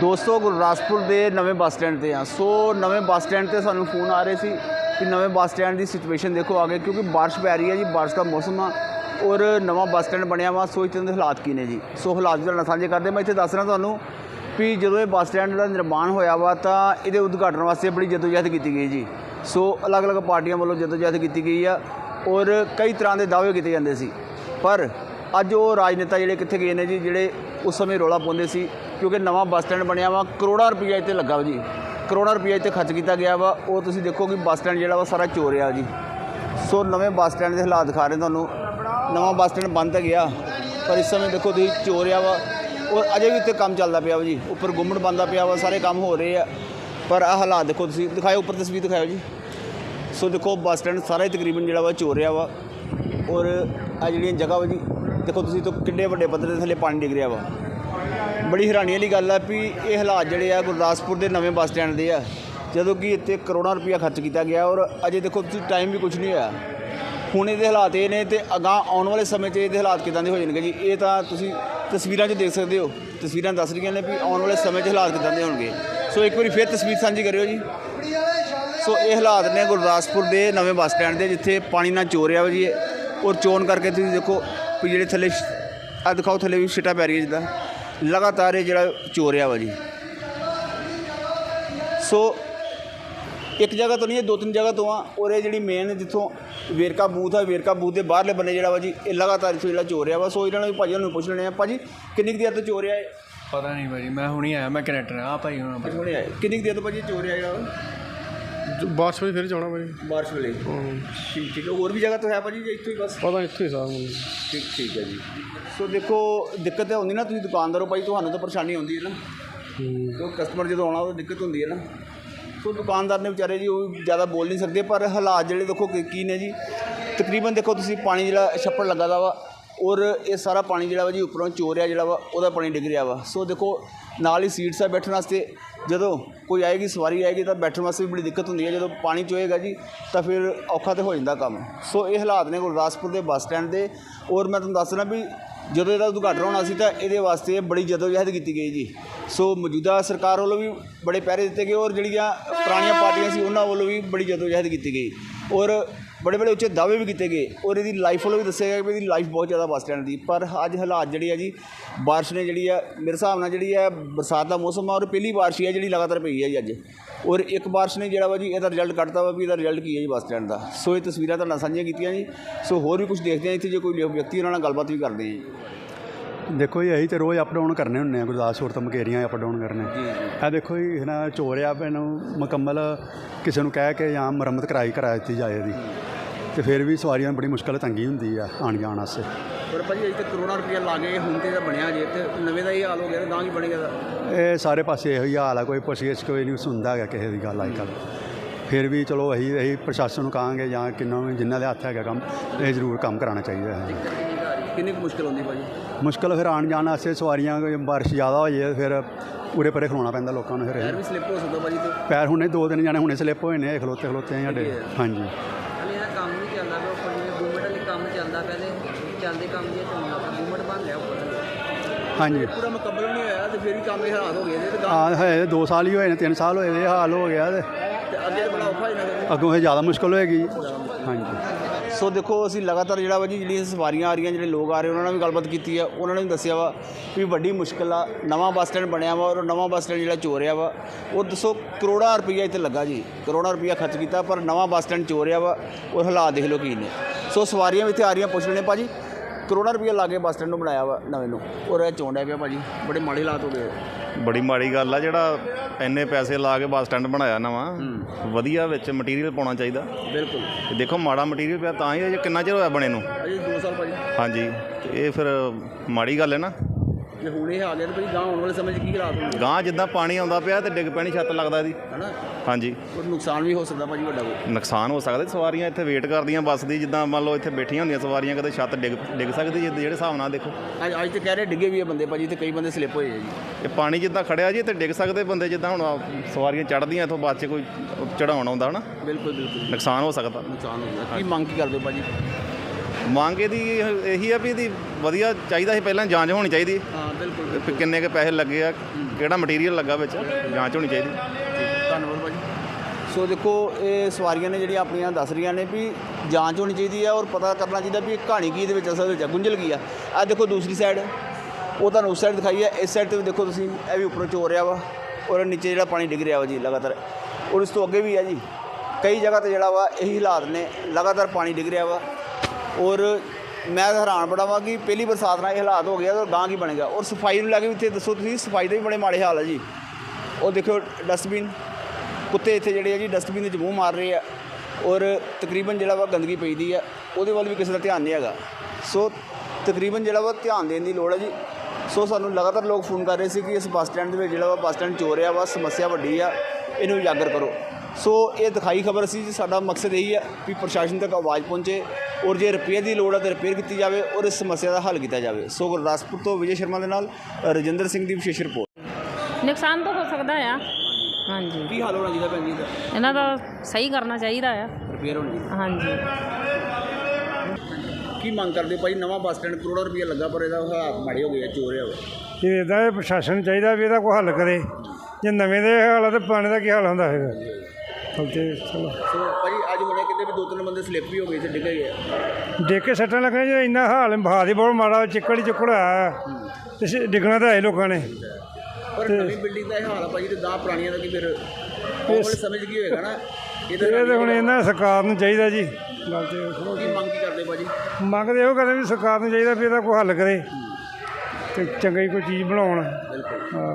ਦੋਸਤੋ, ਗੁਰਦਾਸਪੁਰ ਦੇ ਨਵੇਂ ਬੱਸ ਸਟੈਂਡ ਤੇ ਆ। ਸੋ ਨਵੇਂ ਬੱਸ ਸਟੈਂਡ ਤੇ ਸਾਨੂੰ ਫੋਨ ਆ ਰਹੇ ਸੀ ਕਿ ਨਵੇਂ ਬੱਸ ਸਟੈਂਡ ਦੀ ਸਿਚੁਏਸ਼ਨ ਦੇਖੋ ਆਗੇ ਕਿਉਂਕਿ ਬਾਰਿਸ਼ ਪੈ ਰਹੀ ਹੈ ਜੀ, ਬਾਰਿਸ਼ ਦਾ ਮੌਸਮ ਆ ਔਰ ਨਵਾਂ ਬੱਸ ਸਟੈਂਡ ਬਣਿਆ ਵਾ। ਸੋ ਇੱਥੇ ਦੇ ਹਾਲਾਤ ਕੀ ਨੇ ਜੀ? ਸੋ ਹਾਲਾਤ ਵੀ ਤੁਹਾਡੇ ਨਾਲ ਸਾਂਝੇ ਕਰਦੇ ਮੈਂ ਇੱਥੇ ਦੱਸ ਰਿਹਾ ਤੁਹਾਨੂੰ ਵੀ ਜਦੋਂ ਇਹ ਬੱਸ ਸਟੈਂਡ ਦਾ ਨਿਰਮਾਣ ਹੋਇਆ ਵਾ, ਤਾਂ ਇਹਦੇ ਉਦਘਾਟਨ ਵਾਸਤੇ ਬੜੀ ਜਦੋਜਹਿਦ ਕੀਤੀ ਗਈ ਜੀ। ਸੋ ਅਲੱਗ-ਅਲੱਗ ਪਾਰਟੀਆਂ ਵੱਲੋਂ ਜਦੋਜਹਿਦ ਕੀਤੀ ਗਈ ਆ ਔਰ ਕਈ ਤਰ੍ਹਾਂ ਦੇ ਦਾਅਵੇ ਕੀਤੇ ਜਾਂਦੇ ਸੀ। ਪਰ ਅੱਜ ਉਹ ਰਾਜਨੇਤਾ ਜਿਹੜੇ ਕਿੱਥੇ ਗਏ ਨੇ ਜੀ, ਜਿਹੜੇ ਉਸ ਸਮੇਂ ਰੋਲਾ ਪਾਉਂਦੇ ਸੀ, ਕਿਉਂਕਿ ਨਵਾਂ ਬੱਸ ਸਟੈਂਡ ਬਣਿਆ ਵਾ, ਕਰੋੜਾਂ ਰੁਪਈਆ ਇੱਥੇ ਲੱਗਾ ਵਾ ਜੀ। ਕਰੋੜਾਂ ਰੁਪਈਆ ਇੱਥੇ ਖਰਚ ਕੀਤਾ ਗਿਆ ਵਾ, ਉਹ ਤੁਸੀਂ ਦੇਖੋ ਕਿ ਬੱਸ ਸਟੈਂਡ ਜਿਹੜਾ ਵਾ ਸਾਰਾ ਚੋਰਿਆ ਜੀ। ਸੋ ਨਵੇਂ ਬੱਸ ਸਟੈਂਡ ਦੇ ਹਾਲਾਤ ਦਿਖਾ ਰਹੇ ਤੁਹਾਨੂੰ। ਨਵਾਂ ਬੱਸ ਸਟੈਂਡ ਬੰਦ ਤਾਂ ਗਿਆ, ਪਰ ਇਸ ਸਮੇਂ ਦੇਖੋ ਤੁਸੀਂ ਚੋਰਿਆ ਵਾ। ਔਰ ਅਜੇ ਵੀ ਇੱਥੇ ਕੰਮ ਚੱਲਦਾ ਪਿਆ ਵਾ ਜੀ, ਉੱਪਰ ਗੁੰਮਟ ਬੰਦਾ ਪਿਆ ਵਾ, ਸਾਰੇ ਕੰਮ ਹੋ ਰਹੇ ਆ। ਪਰ ਆਹ ਹਾਲਾਤ ਦੇਖੋ ਤੁਸੀਂ, ਦਿਖਾਓ, ਉੱਪਰ ਤਸਵੀਰ ਦਿਖਾਓ ਜੀ। ਸੋ ਦੇਖੋ ਬੱਸ ਸਟੈਂਡ ਸਾਰਾ ਹੀ ਤਕਰੀਬਨ ਜਿਹੜਾ ਵਾ ਚੋਰਿਆ ਵਾ। ਔਰ ਆ ਜਿਹੜੀਆਂ ਜਗ੍ਹਾ ਵਾ ਜੀ ਦੇਖੋ ਤੁਸੀਂ ਤੋਂ ਕਿੰਨੇ ਵੱਡੇ ਪੱਧਰ ਦੇ ਥੱਲੇ ਪਾਣੀ ਡਿੱਗ ਰਿਹਾ ਵਾ। ਬੜੀ ਹੈਰਾਨੀ ਵਾਲੀ ਗੱਲ ਆ ਵੀ ਇਹ ਹਾਲਾਤ ਜਿਹੜੇ ਆ ਗੁਰਦਾਸਪੁਰ ਦੇ ਨਵੇਂ ਬੱਸ ਸਟੈਂਡ ਦੇ ਆ। ਜਦੋਂ ਕਿ ਇੱਥੇ ਕਰੋੜਾਂ ਰੁਪਇਆ ਖਰਚ ਕੀਤਾ ਗਿਆ ਔਰ ਅਜੇ ਦੇਖੋ ਤੁਸੀਂ ਟਾਈਮ ਵੀ ਕੁਝ ਨਹੀਂ ਹੋਇਆ। ਹੁਣ ਇਹਦੇ ਹਾਲਾਤ ਇਹ ਨੇ ਤੇ ਅਗਾਂਹ ਆਉਣ ਵਾਲੇ ਸਮੇਂ 'ਚ ਇਹਦੇ ਹਾਲਾਤ ਕਿਦਾਂ ਦੇ ਹੋ ਜਾਣਗੇ ਜੀ? ਇਹ ਤਾਂ ਤੁਸੀਂ ਤਸਵੀਰਾਂ 'ਚ ਦੇਖ ਸਕਦੇ ਹੋ। ਤਸਵੀਰਾਂ ਦੱਸ ਰਹੀਆਂ ਨੇ ਵੀ ਆਉਣ ਵਾਲੇ ਸਮੇਂ 'ਚ ਹਾਲਾਤ ਕਿਦਾਂ ਦੇ ਹੋਣਗੇ। ਸੋ ਇੱਕ ਵਾਰੀ ਫਿਰ ਤਸਵੀਰ ਸਾਂਝੀ ਕਰਿਓ ਜੀ। ਸੋ ਇਹ ਹਾਲਾਤ ਨੇ ਗੁਰਦਾਸਪੁਰ ਦੇ ਨਵੇਂ ਬੱਸ ਸਟੈਂਡ ਦੇ ਜਿੱਥੇ ਪਾਣੀ ਨਾਲ ਚੋਰਿਆ ਵਾ ਜੀ। ਔਰ ਚੋਣ ਕਰਕੇ ਤੁਸੀਂ ਦੇਖੋ ਵੀ ਜਿਹੜੇ ਥੱਲੇ ਆ ਦਿਖਾਓ ਥੱਲੇ ਵੀ ਛਿੱਟਾ ਪੈ ਰਹੀ ਹੈ ਜਿੱਦਾਂ। ਲਗਾਤਾਰ ਇਹ ਜਿਹੜਾ ਚੋਰਿਆ ਵਾ ਜੀ। ਸੋ ਇੱਕ ਜਗ੍ਹਾ ਤੋਂ ਨਹੀਂ ਇਹ ਦੋ ਤਿੰਨ ਜਗ੍ਹਾ ਤੋਂ ਆ ਔਰ ਇਹ ਜਿਹੜੀ ਮੇਨ ਜਿੱਥੋਂ ਵੇਰਕਾ ਬੂਥ ਆ ਵੇਰਕਾ ਬੂਥ ਦੇ ਬਾਹਰਲੇ ਬੰਨੇ ਜਿਹੜਾ ਵਾ ਜੀ ਇਹ ਲਗਾਤਾਰ ਇੱਥੋਂ ਜਿਹੜਾ ਚੋਰਿਆ ਵਾ। ਸੋ ਇਹਨਾਂ ਨੂੰ ਭਾਜੀ ਨੂੰ ਪੁੱਛ ਲੈਣੇ ਆ ਭਾਜੀ ਕਿੰਨੀ ਕੁ ਦੇਰ ਤੋਂ ਚੋਰਿਆ ਹੈ ਪਤਾ ਨਹੀਂ ਭਾਜੀ ਮੈਂ ਹੁਣੀ ਆਇਆ ਮੈਂ ਕਨੈਕਟਰ ਆ। ਭਾਈ ਹੁਣ ਕਿੰਨੀ ਕੁ ਦੇਰ ਤੋਂ ਭਾਜੀ ਇਹ ਚੋਰਿਆ ਜਿਹੜਾ ਵਾ? ਬਾਰਿਸ਼ ਵਿੱਚ ਫਿਰ ਜਾਣਾ ਭਾਜੀ। ਬਾਰਿਸ਼ ਵੇਲੇ। ਠੀਕ ਠੀਕ। ਹੈ। ਹੋਰ ਵੀ ਜਗ੍ਹਾ ਤੋਂ ਹੈ ਭਾਜੀ ਜਾਂ ਇੱਥੋਂ ਹੀ ਬਸ? ਪਤਾ ਇੱਥੇ ਹੀ ਸਾਹ ਮੈਨੂੰ ਠੀਕ ਠੀਕ ਹੈ ਜੀ। ਸੋ ਦੇਖੋ ਦਿੱਕਤ ਤਾਂ ਹੁੰਦੀ ਨਾ ਤੁਸੀਂ ਦੁਕਾਨਦਾਰ ਹੋ ਭਾਈ ਤੁਹਾਨੂੰ ਤਾਂ ਪਰੇਸ਼ਾਨੀ ਹੁੰਦੀ ਹੈ ਨਾ। ਕਿਉਂ ਕਸਟਮਰ ਜਦੋਂ ਆਉਣਾ ਉਹ ਦਿੱਕਤ ਹੁੰਦੀ ਹੈ ਨਾ। ਸੋ ਦੁਕਾਨਦਾਰ ਨੇ ਵਿਚਾਰੇ ਜੀ ਉਹ ਜ਼ਿਆਦਾ ਬੋਲ ਨਹੀਂ ਸਕਦੇ ਪਰ ਹਾਲਾਤ ਜਿਹੜੇ ਦੇਖੋ ਕੀ- ਕੀ ਨੇ ਜੀ। ਤਕਰੀਬਨ ਦੇਖੋ ਤੁਸੀਂ ਪਾਣੀ ਜਿਹੜਾ ਛੱਪੜ ਲੱਗਾ ਦਾ ਵਾ ਔਰ ਇਹ ਸਾਰਾ ਪਾਣੀ ਜਿਹੜਾ ਵਾ ਜੀ ਉੱਪਰੋਂ ਚੋਰਿਆ ਜਿਹੜਾ ਵਾ ਉਹਦਾ ਪਾਣੀ ਡਿੱਗ ਰਿਹਾ ਵਾ। ਸੋ ਦੇਖੋ ਨਾਲ ਹੀ ਸੀਟਸ ਆ ਬੈਠਣ ਵਾਸਤੇ। ਜਦੋਂ ਕੋਈ ਆਏਗੀ, ਸਵਾਰੀ ਆਏਗੀ, ਤਾਂ ਬੈਠਣ ਵਾਸਤੇ ਵੀ ਬੜੀ ਦਿੱਕਤ ਹੁੰਦੀ ਹੈ। ਜਦੋਂ ਪਾਣੀ ਚੋਏਗਾ ਜੀ, ਤਾਂ ਫਿਰ ਔਖਾ ਤੇ ਹੋ ਜਾਂਦਾ ਕੰਮ। ਸੋ ਇਹ ਹਾਲਾਤ ਨੇ ਗੁਰਦਾਸਪੁਰ ਦੇ ਬੱਸ ਸਟੈਂਡ ਦੇ। ਔਰ ਮੈਂ ਤੁਹਾਨੂੰ ਦੱਸ ਰਿਹਾ ਵੀ ਜਦੋਂ ਇਹਦਾ ਉਦਘਾਟਨ ਹੋਣਾ ਸੀ, ਤਾਂ ਇਹਦੇ ਵਾਸਤੇ ਬੜੀ ਜਦੋਜਹਿਦ ਕੀਤੀ ਗਈ ਜੀ। ਸੋ ਮੌਜੂਦਾ ਸਰਕਾਰ ਵੱਲੋਂ ਵੀ ਬੜੇ ਪੈਰੇ ਦਿੱਤੇ ਗਏ, ਔਰ ਜਿਹੜੀਆਂ ਪੁਰਾਣੀਆਂ ਪਾਰਟੀਆਂ ਸੀ, ਉਹਨਾਂ ਵੱਲੋਂ ਵੀ ਬੜੀ ਜਦੋਜਹਿਦ ਕੀਤੀ ਗਈ। ਔਰ ਬੜੇ ਬੜੇ ਉੱਚੇ ਦਾਅਵੇ ਵੀ ਕੀਤੇ ਗਏ। ਔਰ ਇਹਦੀ ਲਾਈਫ ਵੱਲੋਂ ਵੀ ਦੱਸਿਆ ਗਿਆ ਕਿ ਇਹਦੀ ਲਾਈਫ ਬਹੁਤ ਜ਼ਿਆਦਾ ਬੱਸ ਸਟੈਂਡ ਦੀ। ਪਰ ਅੱਜ ਹਾਲਾਤ ਜਿਹੜੀ ਆ ਜੀ ਬਾਰਿਸ਼ ਨੇ ਜਿਹੜੀ ਆ ਮੇਰੇ ਹਿਸਾਬ ਨਾਲ ਜਿਹੜੀ ਆ ਬਰਸਾਤ ਦਾ ਮੌਸਮ ਆ ਔਰ ਪਹਿਲੀ ਬਾਰਿਸ਼ ਹੀ ਆ ਜਿਹੜੀ ਲਗਾਤਾਰ ਪਈ ਹੈ ਜੀ ਅੱਜ। ਔਰ ਇੱਕ ਬਾਰਿਸ਼ ਨੇ ਜਿਹੜਾ ਵਾ ਜੀ ਇਹਦਾ ਰਿਜ਼ਲਟ ਕੱਢਤਾ ਵਾ ਵੀ ਇਹਦਾ ਰਿਜ਼ਲਟ ਕੀ ਹੈ ਜੀ ਬੱਸ ਸਟੈਂਡ ਦਾ। ਸੋ ਇਹ ਤਸਵੀਰਾਂ ਤੁਹਾਡੇ ਨਾਲ ਸਾਂਝੀਆਂ ਕੀਤੀਆਂ ਜੀ। ਸੋ ਹੋਰ ਵੀ ਕੁਝ ਦੇਖਦੇ ਹਾਂ ਇੱਥੇ ਜੇ ਕੋਈ ਵਿਅਕਤੀ ਉਹਨਾਂ ਨਾਲ ਗੱਲਬਾਤ ਵੀ ਕਰਦੇ ਹਾਂ ਜੀ। ਦੇਖੋ ਜੀ ਅਸੀਂ ਤੇ ਰੋਜ਼ ਅਪ ਡਾਊਨ ਕਰਨੇ ਹੁੰਦੇ ਆ ਗੁਰਦਾਸਪੁਰ ਤੋਂ ਮਕੇਰੀਆਂ ਅਪ ਡਾਊਨ ਕਰਨੇ। ਇਹ ਦੇਖੋ ਜੀ ਇਹਨਾਂ ਚੋਰਿਆ ਇਹਨੂੰ ਮੁਕੰਮਲ ਕਿਸੇ ਨੂੰ ਕਹਿ ਕੇ ਜਾਂ ਮੁਰੰਮਤ ਕਰਾਈ ਕਰਾ ਦਿੱਤੀ ਜਾਏ ਦੀ ਤੇ ਫਿਰ ਵੀ ਸਵਾਰੀਆਂ ਨੂੰ ਬੜੀ ਮੁਸ਼ਕਲ ਤੰਗੀ ਹੁੰਦੀ ਆ ਆਉਣ ਜਾਣ ਵਾਸਤੇ। ਪਰ ਭਾਜੀ ਅਜੇ ਤੱਕ ਕਰੋੜਾਂ ਰੁਪਏ ਲਾਗੇ ਹੁਣ ਤੇ ਤਾਂ ਬਣਿਆ ਜੇ ਤੇ ਨਵੇਂ ਦਾ ਹੀ ਹਾਲ ਹੋ ਗਿਆ ਤੇ ਕੀ ਬਣੇਗਾ? ਇਹ ਸਾਰੇ ਪਾਸੇ ਇਹੋ ਹੀ ਹਾਲ ਆ ਕੋਈ ਪੁੱਛਗਿੱਛ ਕੋਈ ਨਹੀਂ ਸੁਣਦਾ ਹੈਗਾ ਕਿਸੇ ਦੀ ਗੱਲ ਅੱਜ ਕੱਲ੍ਹ ਫਿਰ ਵੀ ਚਲੋ ਅਸੀਂ ਅਸੀਂ ਪ੍ਰਸ਼ਾਸਨ ਨੂੰ ਕਹਾਂਗੇ ਜਾਂ ਕਿੰਨਾ ਵੀ ਜਿਨ੍ਹਾਂ ਦੇ ਹੱਥ ਹੈਗਾ ਕੰਮ ਇਹ ਜ਼ਰੂਰ ਕੰਮ ਕਰਾਉਣਾ ਚਾਹੀਦਾ ਹੈ। ਕਿੰਨੀ ਕੁ ਮੁਸ਼ਕਲ ਹੁੰਦੀ ਭਾਜੀ? ਮੁਸ਼ਕਲ ਫਿਰ ਆਉਣ ਜਾਣ ਵਾਸਤੇ ਸਵਾਰੀਆਂ ਕੋਈ ਬਾਰਿਸ਼ ਜ਼ਿਆਦਾ ਹੋ ਜਾਏ ਫਿਰ ਉਰੇ ਪਰੇ ਖਲੋਣਾ ਪੈਂਦਾ ਲੋਕਾਂ ਨੂੰ ਫਿਰ। ਇਹ ਪੈਰ ਵੀ ਸਲਿੱਪ ਹੋ ਸਕਦਾ ਭਾਜੀ ਤੇ ਪੈਰ ਹੁਣੇ ਦੋ ਦਿਨ ਜਾਣੇ ਹੁਣੇ ਸਲਿੱਪ ਹੋਏ ਨੇ ਇਹ ਖਲੋਤੇ ਖਲੋਤੇ ਆ ਸਾਡੇ। ਹਾਂਜੀ। ਹਲੇ ਇਹਦਾ ਕੰਮ ਨਹੀਂ ਚੱਲਦਾ ਪਿਆ ਉੱਪਰ ਜਿਵੇਂ ਗੂਮਟ ਵਾਲੀ ਕੰਮ ਚੱਲਦਾ ਤੇ ਚੱਲਦੇ ਕੰਮ ਜੇ ਚੱਲਦਾ ਗੂਮਟ ਬਣ ਲਿਆ ਉੱਪਰ। ਹਾਂਜੀ। ਪੂਰਾ ਮੁਕੰਮਲ ਨਹੀਂ ਹੋਇਆ ਤੇ ਫਿਰ ਵੀ ਕੰਮ ਇਹ ਹਾਲਾਤ ਹੋ ਗਏ ਨੇ ਤੇ ਆ ਹੈ 2 ਸਾਲ ਹੀ ਹੋਏ ਨੇ 3 ਸਾਲ ਹੋਏ ਨੇ ਇਹ ਹਾਲ ਹੋ ਗਿਆ ਤੇ ਅੱਗੇ ਬੜਾ ਔਖਾ ਹੋ ਜਾਣਾ ਅੱਗੋਂ ਇਹ ਜ਼ਿਆਦਾ ਮੁਸ਼ਕਲ ਹੋਏਗੀ। ਹਾਂਜੀ। ਸੋ ਦੇਖੋ, ਅਸੀਂ ਲਗਾਤਾਰ ਜਿਹੜਾ ਵਾ ਜੀ, ਜਿਹੜੀਆਂ ਸਵਾਰੀਆਂ ਆ ਰਹੀਆਂ, ਜਿਹੜੇ ਲੋਕ ਆ ਰਹੇ, ਉਹਨਾਂ ਨਾਲ ਵੀ ਗੱਲਬਾਤ ਕੀਤੀ ਆ। ਉਹਨਾਂ ਨੇ ਵੀ ਦੱਸਿਆ ਵਾ ਵੀ ਵੱਡੀ ਮੁਸ਼ਕਲ ਆ, ਨਵਾਂ ਬੱਸ ਸਟੈਂਡ ਬਣਿਆ ਵਾ ਔਰ ਨਵਾਂ ਬੱਸ ਸਟੈਂਡ ਜਿਹੜਾ ਚੋਰਿਆ ਵਾ, ਉਹ ਦੱਸੋ ਕਰੋੜਾਂ ਰੁਪਈਆ ਇੱਥੇ ਲੱਗਾ ਜੀ। ਕਰੋੜਾਂ ਰੁਪਈਆ ਖਰਚ ਕੀਤਾ, ਪਰ ਨਵਾਂ ਬੱਸ ਸਟੈਂਡ ਚੋਰਿਆ ਵਾ, ਉਹ ਹਾਲਾਤ ਦੇਖ ਲਓ ਕੀ ਨੇ। ਸੋ ਸਵਾਰੀਆਂ ਵੀ ਇੱਥੇ ਆ ਰਹੀਆਂ, ਪੁੱਛ ਲੈਣੇ ਭਾਜੀ। ਕਰੋੜਾਂ ਰੁਪਈਆ ਲਾ ਕੇ ਬੱਸ ਸਟੈਂਡ ਨੂੰ ਬਣਾਇਆ ਵਾ ਨਵੇਂ ਨੂੰ। ਔਰ ਇਹ ਚੋਂਡਿਆ ਪਿਆ ਭਾਜੀ। ਬੜੇ ਮਾੜੇ ਹਾਲਾਤ ਹੋ ਗਏ ਬੜੀ ਮਾੜੀ ਗੱਲ ਆ ਜਿਹੜਾ ਇੰਨੇ ਪੈਸੇ ਲਾ ਕੇ ਬੱਸ ਸਟੈਂਡ ਬਣਾਇਆ ਨਵਾਂ। ਵਧੀਆ ਵਿੱਚ ਮਟੀਰੀਅਲ ਪਾਉਣਾ ਚਾਹੀਦਾ। ਬਿਲਕੁਲ। ਤੇ ਦੇਖੋ ਮਾੜਾ ਮਟੀਰੀਅਲ ਪਿਆ ਤਾਂ ਹੀ ਇਹ ਕਿੰਨਾ ਚਿਰ ਹੋਇਆ ਬਣੇ ਨੂੰ? ਅਜੇ 2 ਸਾਲ ਭਾਜੀ। ਹਾਂਜੀ। ਇਹ ਫਿਰ ਮਾੜੀ ਗੱਲ ਹੈ ਨਾ। ਜੇ ਹੁਣ ਇਹ ਹਾਲ ਹੈ ਤਾਂ ਭਾਜੀ ਗਾਂ ਆਉਣ ਵਾਲੇ ਸਮੇਂ 'ਚ ਕੀ ਹਾਲਾਤ ਹੋਣਗੇ? ਗਾਂ ਜਿੱਦਾਂ ਪਾਣੀ ਆਉਂਦਾ ਪਿਆ ਤੇ ਡਿੱਗ ਪੈਣੀ ਛੱਤ ਲੱਗਦਾ ਇਹਦੀ। ਹਨਾ? ਹਾਂਜੀ। ਔਰ ਨੁਕਸਾਨ ਵੀ ਹੋ ਸਕਦਾ ਭਾਜੀ ਵੱਡਾ ਕੋਈ। ਨੁਕਸਾਨ ਹੋ ਸਕਦਾ ਸਵਾਰੀਆਂ ਇੱਥੇ ਵੇਟ ਕਰਦੀਆਂ ਬੱਸ ਦੀ ਜਿੱਦਾਂ ਮੰਨ ਲਓ ਇੱਥੇ ਬੈਠੀਆਂ ਹੁੰਦੀਆਂ ਸਵਾਰੀਆਂ ਕਦੇ ਛੱਤ ਡਿੱਗ ਡਿੱਗ ਸਕਦੀ ਜੇ ਜਿਹੜੇ ਹਿਸਾਬ ਨਾਲ ਦੇਖੋ। ਅੱਜ ਅੱਜ ਤੇ ਕਹਿ ਰਹੇ ਡਿੱਗੇ ਵੀ ਆ ਬੰਦੇ ਭਾਜੀ ਤੇ ਕਈ ਬੰਦੇ ਸਲਿੱਪ ਹੋਏ ਆ ਜੀ। ਇਹ ਪਾਣੀ ਜਿੱਦਾਂ ਖੜਿਆ ਜੀ ਤੇ ਡਿੱਗ ਸਕਦੇ ਬੰਦੇ ਜਿੱਦਾਂ ਹੁਣ ਆਹ ਸਵਾਰੀਆਂ ਚੜ੍ਹਦੀਆਂ ਇੱਥੋਂ ਬੱਸ 'ਚ ਕੋਈ ਚੜਾਉਣ ਆਉਂਦਾ ਹਨਾ? ਬਿਲਕੁਲ ਬਿਲਕੁਲ। ਨੁਕਸਾਨ ਹੋ ਸਕਦਾ। ਨੁਕਸਾਨ ਹੋ ਜਾਂਦਾ ਕੀ ਮੰਗ ਕੀ ਕਰਦੇ ਹੋ ਭਾਜੀ? ਮੰਗ ਇਹਦੀ ਇਹ- ਆ ਵੀ ਇਹਦੀ ਵਧੀਆ ਚਾਹੀਦਾ ਸੀ ਪਹਿਲਾਂ ਜਾਂਚ ਹੋਣੀ ਚਾਹੀਦੀ। ਹਾਂ ਬਿਲਕੁਲ ਵੀ ਕਿੰਨੇ ਕੇ ਪੈਸੇ ਲੱਗੇ ਆ ਕਿਹੜਾ ਮਟੀਰੀਅਲ ਲੱਗਾ ਵਿੱਚ ਜਾਂਚ ਹੋਣੀ ਚਾਹੀਦੀ। ਧੰਨਵਾਦ ਭਾਜੀ। ਸੋ ਦੇਖੋ ਇਹ ਸਵਾਰੀਆਂ ਨੇ ਜਿਹੜੀਆਂ ਆਪਣੀਆਂ ਦੱਸ ਰਹੀਆਂ ਨੇ ਵੀ ਜਾਂਚ ਹੋਣੀ ਚਾਹੀਦੀ ਹੈ ਔਰ ਪਤਾ ਕਰਨਾ ਚਾਹੀਦਾ ਵੀ ਇਹ ਕਹਾਣੀ ਕੀ ਇਹਦੇ ਵਿੱਚ ਅਸਲ ਵਿੱਚ ਗੁੰਝਲ ਕੀ ਆ। ਆ ਦੇਖੋ ਦੂਸਰੀ ਸਾਈਡ ਉਹ ਤੁਹਾਨੂੰ ਉਸ ਸਾਈਡ ਦਿਖਾਈ ਹੈ ਇਸ ਸਾਈਡ ਤੇ ਵੀ ਦੇਖੋ ਤੁਸੀਂ ਇਹ ਵੀ ਉੱਪਰੋਂ ਚੋ ਰਿਹਾ ਵਾ ਔਰ ਨੀਚੇ ਜਿਹੜਾ ਪਾਣੀ ਡਿੱਗ ਰਿਹਾ ਵਾ ਜੀ ਲਗਾਤਾਰ। ਔਰ ਇਸ ਤੋਂ ਅੱਗੇ ਵੀ ਹੈ ਜੀ ਕਈ ਜਗ੍ਹਾ ਤੇ ਜਿਹੜਾ ਵਾ ਇਹੀ ਹਾਲਾਤ ਨੇ ਲਗਾਤਾਰ ਪਾਣੀ ਡਿੱਗ ਰਿਹਾ ਵਾ। ਔਰ ਮੈਂ ਹੈਰਾਨ ਬੜਾ ਵਾਂ ਕਿ ਪਹਿਲੀ ਬਰਸਾਤ ਨਾਲ ਇਹ ਹਾਲਾਤ ਹੋ ਗਿਆ ਔਰ ਗਾਂ ਕੀ ਬਣੇਗਾ? ਔਰ ਸਫ਼ਾਈ ਨੂੰ ਲੈ ਕੇ ਵੀ ਇੱਥੇ ਦੱਸੋ ਤੁਸੀਂ, ਸਫ਼ਾਈ ਦੇ ਵੀ ਬੜੇ ਮਾੜੇ ਹਾਲ ਹੈ ਜੀ। ਉਹ ਦੇਖੋ ਡਸਟਬਿਨ, ਕੁੱਤੇ ਇੱਥੇ ਜਿਹੜੇ ਆ ਜੀ ਡਸਟਬਿਨ ਦੇ 'ਚ ਮੂੰਹ ਮਾਰ ਰਹੇ ਆ। ਔਰ ਤਕਰੀਬਨ ਜਿਹੜਾ ਵਾ ਗੰਦਗੀ ਪਈਦੀ ਆ, ਉਹਦੇ ਵੱਲ ਵੀ ਕਿਸੇ ਦਾ ਧਿਆਨ ਨਹੀਂ ਹੈਗਾ। ਸੋ ਤਕਰੀਬਨ ਜਿਹੜਾ ਵਾ ਧਿਆਨ ਦੇਣ ਦੀ ਲੋੜ ਹੈ ਜੀ। ਸੋ ਸਾਨੂੰ ਲਗਾਤਾਰ ਲੋਕ ਫੋਨ ਕਰ ਰਹੇ ਸੀ ਕਿ ਇਸ ਬੱਸ ਸਟੈਂਡ ਦੇ ਵਿੱਚ ਜਿਹੜਾ ਵਾ ਬੱਸ ਸਟੈਂਡ ਚੋਰ ਆ ਵਾ, ਸਮੱਸਿਆ ਵੱਡੀ ਆ, ਇਹਨੂੰ ਉਜਾਗਰ ਕਰੋ। ਸੋ ਇਹ ਦਿਖਾਈ ਖਬਰ ਸੀ ਜੀ, ਸਾਡਾ ਮਕਸਦ ਇਹੀ ਆ ਵੀ ਪ੍ਰਸ਼ਾਸਨ ਤੱਕ ਆਵਾਜ਼ ਪਹੁੰਚੇ। ਔਰ ਜੇ ਰਿਪੇਅਰ ਦੀ ਲੋੜ ਹੈ ਤਾਂ ਰਿਪੇਅਰ ਕੀਤੀ ਜਾਵੇ ਔਰ ਇਸ ਸਮੱਸਿਆ ਦਾ ਹੱਲ ਕੀਤਾ ਜਾਵੇ। ਸੋ ਗੁਰਦਾਸਪੁਰ ਤੋਂ ਵਿਜੇ ਸ਼ਰਮਾ ਦੇ ਨਾਲ ਰਜਿੰਦਰ ਸਿੰਘ ਦੀ ਵਿਸ਼ੇਸ਼ ਰਿਪੋਰਟ। ਨੁਕਸਾਨ ਤਾਂ ਹੋ ਸਕਦਾ ਆ। ਹਾਂਜੀ। ਕੀ ਹਾਲ ਹੋਣਾ ਚਾਹੀਦਾ ਭੈਣ ਜੀ ਦਾ? ਇਹਨਾਂ ਦਾ ਸਹੀ ਕਰਨਾ ਚਾਹੀਦਾ ਆ। ਰਿਪੇਅਰ ਹੋਣੀ ਹਾਂਜੀ। ਕੀ ਮੰਗ ਕਰਦੇ ਹੋ ਭਾਈ? ਨਵਾਂ ਬੱਸ ਸਟੈਂਡ ਕਰੋੜਾਂ ਰੁਪਏ ਲੱਗਾ ਪਰ ਇਹਦਾ ਹਾਲਾਤ ਮਾੜੇ ਹੋ ਗਏ ਚੋਰ ਵਾ ਇਹ ਇਹਦਾ ਇਹ ਪ੍ਰਸ਼ਾਸਨ ਚਾਹੀਦਾ ਵੀ ਇਹਦਾ ਕੋਈ ਹੱਲ ਕਰੇ। ਜੇ ਨਵੇਂ ਦੇ ਹਾਲ ਆ ਤੇ ਪਾਣੀ ਦਾ ਕੀ ਹਾਲ ਹੁੰਦਾ ਹੈਗਾ? ਹਲ ਤੇ ਚਲੋ। ਸੋ ਭਾਜੀ ਅੱਜ ਹੁਣੇ ਕਿਤੇ ਵੀ ਦੋ ਤਿੰਨ ਬੰਦੇ ਸਲਿੱਪ ਵੀ ਹੋ ਗਏ ਤੇ ਡਿੱਗ ਗਏ ਆ। ਦੇਖ ਕੇ ਸੱਟਾਂ ਲੱਗਣਾ ਜੇ ਇੰਨਾ ਹਾਲ ਬਹਾ ਦੀ ਬਹੁਤ ਮਾੜਾ ਚਿੱਕੜ ਹੀ ਚਿੱਕੜ ਤੇ ਸ- ਡਿੱਗਣਾ ਤਾਂ ਹੈ ਲੋਕਾਂ ਨੇ। ਪਰ ਨਵੀਂ ਬਿਲਡਿੰਗ ਦਾ ਇਹ ਹਾਲ ਆ ਭਾਜੀ ਤੇ ਗਾਂ ਪੁਰਾਣੀਆਂ ਦਾ ਕੀ ਫਿਰ ਆਉਣ ਵਾਲੇ ਸਮੇਂ 'ਚ ਕੀ ਹੋਏਗਾ ਨਾ? ਇਹ ਤਾਂ ਇਹ ਤੇ ਹੁਣ ਇਹਨਾਂ ਸਰਕਾਰ ਨੂੰ ਚਾਹੀਦਾ ਜੀ। ਗੱਲ ਤੇ ਕੀ ਮੰਗ ਕੀ ਕਰਦੇ ਭਾਜੀ? ਮੰਗਦੇ ਇਹੋ ਕਰਦੇ ਵੀ ਸਰਕਾਰ ਨੂੰ ਚਾਹੀਦਾ ਵੀ ਇਹਦਾ ਕੋਈ ਹੱਲ ਕਰੇ। ਤੇ ਚੰਗੀ ਕੋਈ ਚੀਜ਼ ਬਣਾਉਣ। ਹਾਂ।